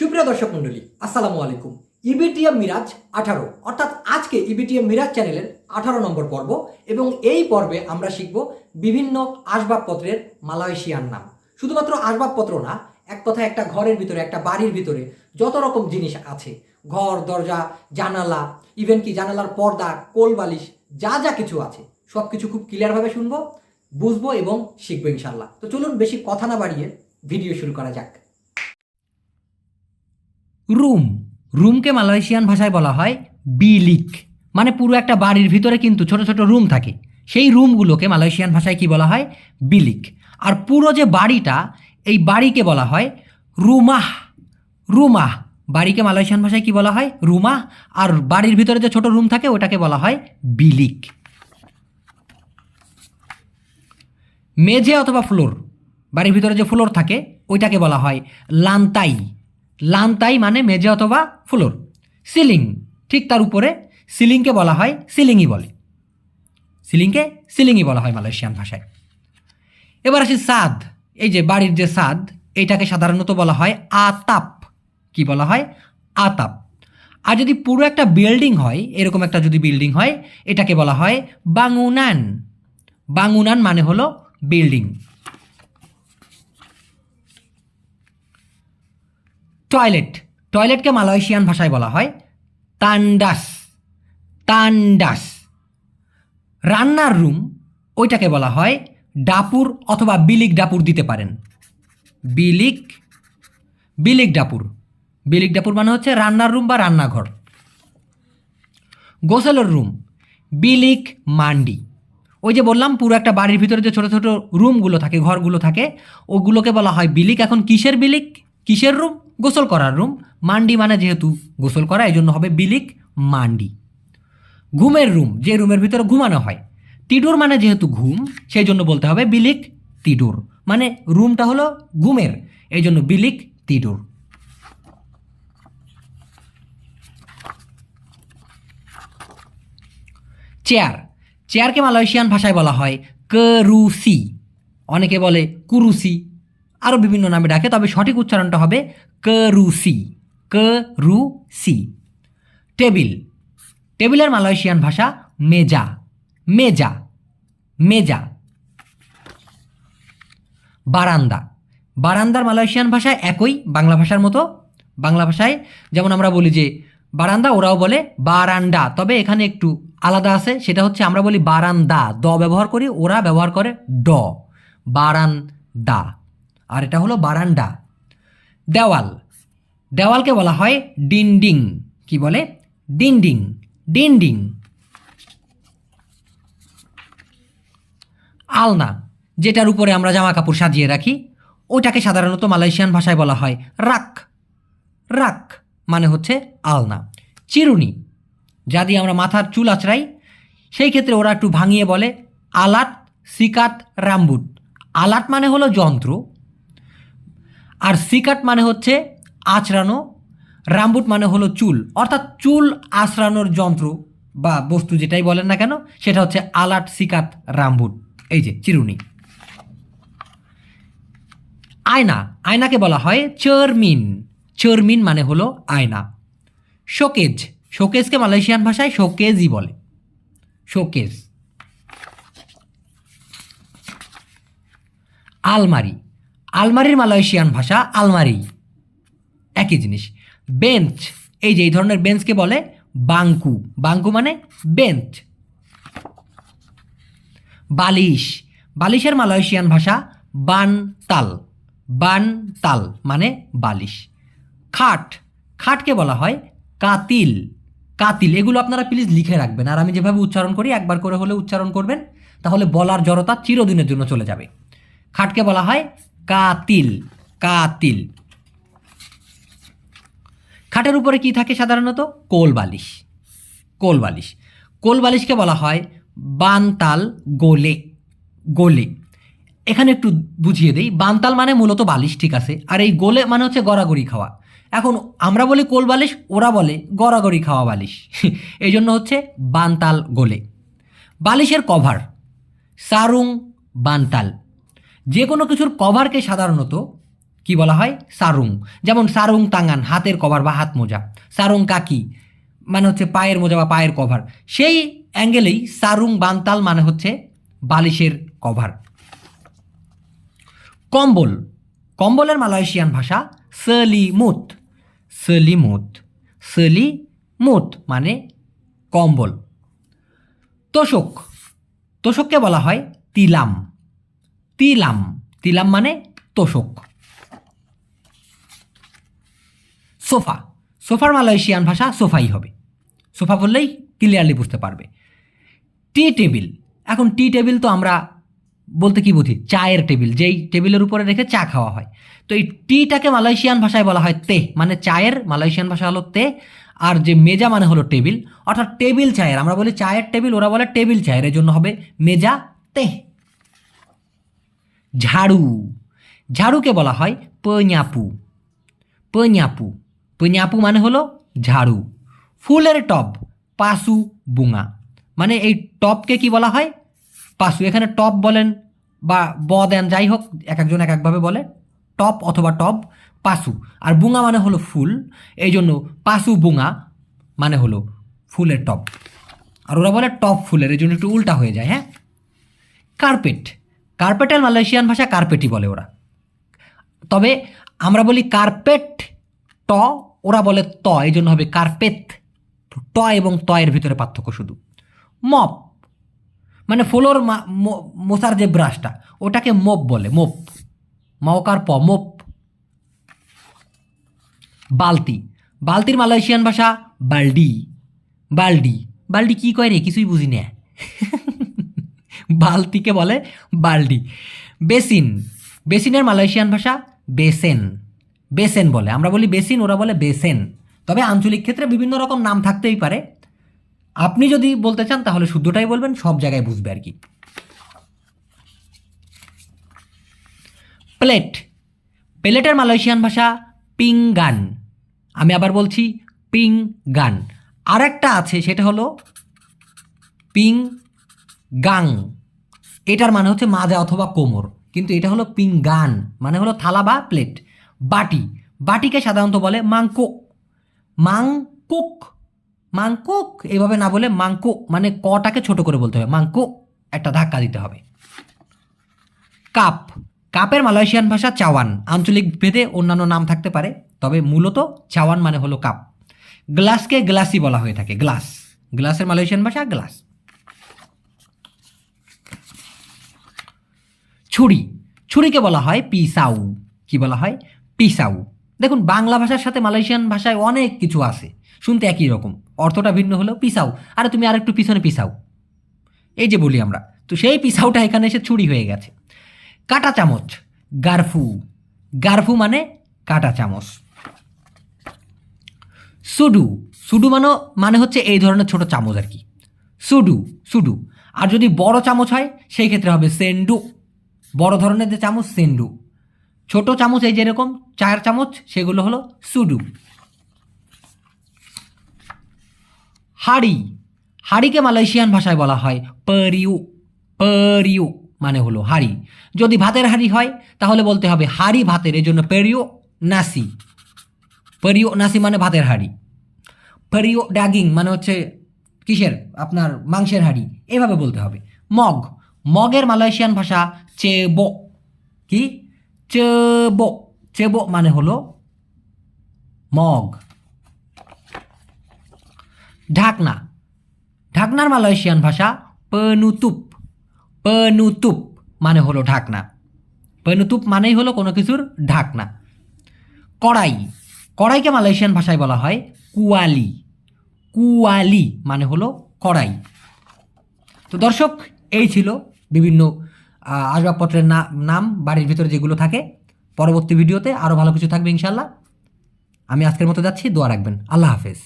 সুপ্রিয় দর্শক মণ্ডলী, আসসালামু আলাইকুম। ইবিটিএম মিরাজ আঠারো, অর্থাৎ আজকে ইবিটিএম মিরাজ চ্যানেলের আঠারো নম্বর পর্ব এবং এই পর্বে আমরা শিখব বিভিন্ন আসবাবপত্রের মালয়েশিয়ান নাম। শুধুমাত্র আসবাবপত্র না, এক কথায় একটা ঘরের ভিতরে, একটা বাড়ির ভিতরে যত রকম জিনিস আছে, ঘর, দরজা, জানালা ইভেন কি জানালার পর্দা কোল বালিশ যা যা কিছু আছে সব কিছু খুব ক্লিয়ারভাবে শুনব, বুঝব এবং শিখব ইনশাল্লাহ তো চলুন বেশি কথা না বাড়িয়ে ভিডিও শুরু করা যাক। রুম। রুমকে মালয়েশিয়ান ভাষায় বলা হয় বিলিক। মানে পুরো একটা বাড়ির ভিতরে কিন্তু ছোট ছোট রুম থাকে। সেই রুমগুলোকে মালয়েশিয়ান ভাষায় কি বলা হয়? বিলিক। আর পুরো যে বাড়িটা, এই বাড়িকে বলা হয় রুমাহ। রুমাহ। বাড়িকে মালয়েশিয়ান ভাষায় কি বলা হয়? রুমাহ। আর বাড়ির ভিতরে যে ছোট রুম থাকে, ওটাকে বলা হয় বিলিক। মেঝে অথবা ফ্লোর। বাড়ির ভিতরে যে ফ্লোর থাকে, ওইটাকে বলা হয় লান্তাই। লান্তাই মানে মেঝে অথবা ফ্লোর। সিলিং, ঠিক তার উপরে সিলিংকে বলা হয় সিলিংই বলে। সিলিংকে সিলিংই বলা হয় মালয়েশিয়ান ভাষায়। এবার আসি সাদ। এই যে বাড়ির যে সাদ এইটাকে সাধারণত বলা হয় আতাপ। কি বলা হয়? আতাপ। আর যদি পুরো একটা বিল্ডিং হয়, এরকম একটা যদি বিল্ডিং হয়, এটাকে বলা হয় বাঙুনান। বাঙুনান মানে হলো বিল্ডিং। টয়লেট। টয়লেটকে মালয়েশিয়ান ভাষায় বলা হয় তান্ডাস। তান্ডাস। রান্নার রুম ওইটাকে বলা হয় ডাপুর অথবা বিলিক ডাপুর দিতে পারেন। বিলিক বিলিক ডাপুর। বিলিক ডাপুর মানে হচ্ছে রান্নার রুম বা রান্নাঘর। গোসলের রুম, বিলিক মান্ডি। ওই যে বললাম, পুরো একটা বাড়ির ভিতরে যে ছোট ছোট রুমগুলো থাকে, ঘরগুলো থাকে, ওগুলোকে বলা হয় বিলিক। এখন কিসের বিলিক? কিসের রুম? গোসল করার রুম। মান্ডি মানে যেহেতু গোসল করা, এই জন্য হবে বিলিক মান্ডি। ঘুমের রুম, যে রুমের ভিতরে ঘুমানো হয়। তিডুর মানে যেহেতু ঘুম, সেই জন্য বলতে হবে বিলিক তিডুর। মানে রুমটা হলো ঘুমের, এই জন্য বিলিক তিডুর। চেয়ার, চেয়ারকে মালয়েশিয়ান ভাষায় বলা হয় করুসি অনেকে বলে কুরুসি আরও বিভিন্ন নামে ডাকে, তবে সঠিক উচ্চারণটা হবে করুসি করুসি। টেবিল, টেবিলের মালয়েশিয়ান ভাষা মেজা মেজা মেজা। বারান্দা, বারান্দার মালয়েশিয়ান ভাষায় একই বাংলা ভাষার মতো। বাংলা ভাষায় যেমন আমরা বলি যে বারান্দা, ওরাও বলে বারান্ডা তবে এখানে একটু আলাদা আছে, সেটা হচ্ছে আমরা বলি বারান্দা, দ ব্যবহার করি, ওরা ব্যবহার করে ড, বারান্দা। আর এটা হলো বারান্ডা দেওয়াল। দেওয়ালকে বলা হয় ডিন্ডিং। কি বলে? ডিন্ডিং। ডিন্ডিং। আলনা, যেটার উপরে আমরা জামা কাপড় সাজিয়ে রাখি ওটাকে সাধারণত মালয়েশিয়ান ভাষায় বলা হয় রাক রাক মানে হচ্ছে আলনা। চিরুনি, যা দিয়ে আমরা মাথার চুল আঁচড়াই, সেই ক্ষেত্রে ওরা একটু ভাঙিয়ে বলে আলাট, সিকাত, রামবুট। আলাট মানে হলো যন্ত্র আর সিকাট মানে হচ্ছে আঁচড়ানো, রামবুট মানে হলো চুল। অর্থাৎ চুল আঁচড়ানোর যন্ত্র বা বস্তু যেটাই বলেন না কেন, সেটা হচ্ছে আলাট সিকাত রামবুট। এই যে, চিরুনি। আয়না, আয়নাকে বলা হয় চরমিন। চরমিন মানে হলো আয়না। শোকেজ, শোকেজকে মালয়েশিয়ান ভাষায় শোকেজই বলে। শোকেজ। আলমারি আলমারির মালয়েশিয়ান ভাষা আলমারি। একই জিনিস। বেঞ্চ, এই যে এই ধরনের বেঞ্চকে বলে বাঙ্কু। বাঙ্কু মানে বেঞ্চ। বালিশ, বালিশের মালয়েশিয়ান ভাষা বান তাল বান তাল মানে বালিশ। খাট, খাটকে বলা হয় কাতিল। কাতিল, এগুলো আপনারা প্লিজ লিখে রাখবেন। আর আমি যেভাবে উচ্চারণ করি, একবার করে হলে উচ্চারণ করবেন, তাহলে বলার জড়তা চিরদিনের জন্য চলে যাবে। খাটকে বলা হয় কাতিল কাতিল। খাটের উপরে কি থাকে সাধারণত? কোল বালিশ। কোল বালিশ। কোল বালিশকে বলা হয় বানতাল গোলে গোলে। এখানে একটু বুঝিয়ে দেই। বানতাল মানে মূলত বালিশ, ঠিক আছে? আর এই গোলে মানে হচ্ছে গড়াগড়ি খাওয়া। এখন আমরা বলি কোল বালিশ, ওরা বলে গড়াগড়ি খাওয়া বালিশ। এই জন্য হচ্ছে বানতাল গোলে। বালিশের কভার, সারুং বানতাল। যে কোনো কিছুর কভারকে সাধারণত কি বলা হয়? সারুং। যেমন সারুং তাঙ্গান হাতের কভার বা হাত মোজা। সারুং কাকি মানে হচ্ছে পায়ের মোজা বা পায়ের কভার সেই অ্যাঙ্গেলেই সারুং বান্তাল মানে হচ্ছে বালিশের কভার কম্বল। কম্বলের মালয়েশিয়ান ভাষা সলিমুত। সলিমুত। সলিমুত মানে কম্বল। তোষক। তোষককে বলা হয় তিলাম। তিলাম। তিলাম মানে তোষক। সোফা। সোফার মালয়েশিয়ান ভাষা সোফাই হবে। সোফা বললেই ক্লিয়ারলি বুঝতে পারবে। T table. এখন টি টেবিল তো আমরা বলতে কি বুঝি? চায়ের টেবিল। যেই টেবিলের উপরে রেখে চা খাওয়া হয়। তো এই টিটাকে মালয়েশিয়ান ভাষায় বলা হয় তে। মানে চায়ের, মালয়েশিয়ান ভাষা হলো তে। আর যে মেজা মানে হলো টেবিল। অর্থাৎ টেবিল চায়ের। আমরা বলি চায়ের টেবিল, ওরা বলে টেবিল চায়ের। এর জন্য হবে মেজা তে। ঝাড়ু। ঝাড়ুকে বলা হয় পঞ্যাপু পঞ্যাপু পঞ্যাপু মানে হলো ঝাড়ু। ফুলের টব পাসু বুঙা। মানে এই টপকে কি বলা হয়? পাসু এখানে টপ বলেন বা ব দেন যাই হোক, এক একজন এক একভাবে বলে। টপ অথবা টব পাসু আর বুঙা মানে হলো ফুল। এই জন্য পাসু বুঙা মানে হলো ফুলের টপ আর ওরা বলে টপ ফুলের। এই জন্য একটু উল্টা হয়ে যায় হ্যাঁ? কার্পেট। কার্পেটের মালয়েশিয়ান ভাষা কার্পেটই বলে ওরা। তবে আমরা বলি কার্পেট ট, ওরা বলে ত এই জন্য হবে কার্পেট ট এবং ত এর ভিতরে পার্থক্য শুধু। মপ মানে ফ্লোর মশার যে ব্রাশটা ওটাকে মোপ বলে মোপ মকার প মোপ বালতি, বালতির মালয়েশিয়ান ভাষা বাল্ডি। বাল্ডি বাল্ডি কি কয় রে? কিছুই বুঝি না। বালতিকে বলে বাল্ডি। বেসিন। বেসিনের মালয়েশিয়ান ভাষা বেসেন। বেসেন বলে। আমরা বলি বেসিন, ওরা বলে বেসেন। তবে আঞ্চলিক ক্ষেত্রে বিভিন্ন রকম নাম থাকতেই পারে। আপনি যদি বলতে চান তাহলে শুদ্ধটাই বলবেন, সব জায়গায় বুঝবে আর কি। প্লেট। প্লেটের মালয়েশিয়ান ভাষা পিংগান আমি আবার বলছি পিং গান আর একটা আছে, সেটা হলো পিং গাং এটার মানে হচ্ছে মাজা অথবা কোমর। কিন্তু এটা হলো পিঙ্গান মানে হলো থালা বা প্লেট। বাটি, বাটিকে সাধারণত বলে মাংকো। মাংকুক মাংকুক, এভাবে না বলে মাংকো মানে কটাকে ছোট করে বলতে হবে মাংকো, একটা ধাক্কা দিতে হবে। কাপ, কাপের মালয়েশিয়ান ভাষা চাওয়ান, আঞ্চলিক ভেদে অন্যান্য নাম থাকতে পারে, তবে মূলত চাওয়ান মানে হলো কাপ। গ্লাসকে গ্লাসই বলা হয়ে থাকে, গ্লাস। গ্লাসের মালয়েশিয়ান ভাষা গ্লাস। ছুরি। ছুরিকে বলা হয় পিসাউ। কি বলা হয়? পিসাউ। দেখুন, বাংলা ভাষার সাথে মালয়েশিয়ান ভাষায় অনেক কিছু আছে। শুনতে একই রকম। অর্থটা ভিন্ন হলেও পিসাউ। আরে, তুমি আরেকটু পিছনে পিসাও এই যে বলি আমরা। তো সেই পিসাউটা এখানে এসে ছুরি হয়ে গেছে। কাটা চামচ, গারফু। গারফু মানে কাটা চামচ। সুডু। সুডু মানে মানে হচ্ছে এই ধরনের ছোট চামচ আর কি। Sudo Sudo. আর যদি বড় চামচ হয়, সেই ক্ষেত্রে হবে সেন্ডু। বড় ধরনের যে চামচ সেন্ডু ছোট চামচ এই যেরকম চায়ের চামচ, সেগুলো হলো সুডু। হাড়ি। হাড়িকে মালয়েশিয়ান ভাষায় বলা হয় পরিউ। পরিউ মানে হলো হাড়ি। যদি ভাতের হাড়ি হয়, তাহলে বলতে হবে হাড়ি ভাতের এই জন্য পেরিও নাসি। পেরিও নাসি মানে ভাতের হাড়ি। পেরিও ড্যাগিং মানে হচ্ছে কিসের? আপনার মাংসের হাড়ি। এভাবে বলতে হবে। মগ। মগের মালয়েশিয়ান ভাষা চেবো। কি? চেবো। চেবো মানে হলো মগ। ঢাকনা। ঢাকনার মালয়েশিয়ান ভাষা পেনুতুপ। পেনুতুপ মানে হলো ঢাকনা। পেনুতুপ মানেই হলো কোনো কিছুর ঢাকনা। কড়াই। কড়াইকে মালয়েশিয়ান ভাষায় বলা হয় কুয়ালি। কুয়ালি মানে হলো কড়াই। তো দর্শক এই ছিল বিভিন্ন আসবাবপত্রের নাম, বাড়ির ভিতরে যেগুলো থাকে। পরবর্তী ভিডিওতে আরও ভালো কিছু থাকবে ইনশাল্লাহ। আমি আজকের মতো যাচ্ছি, দোয়া রাখবেন। আল্লাহ হাফেজ।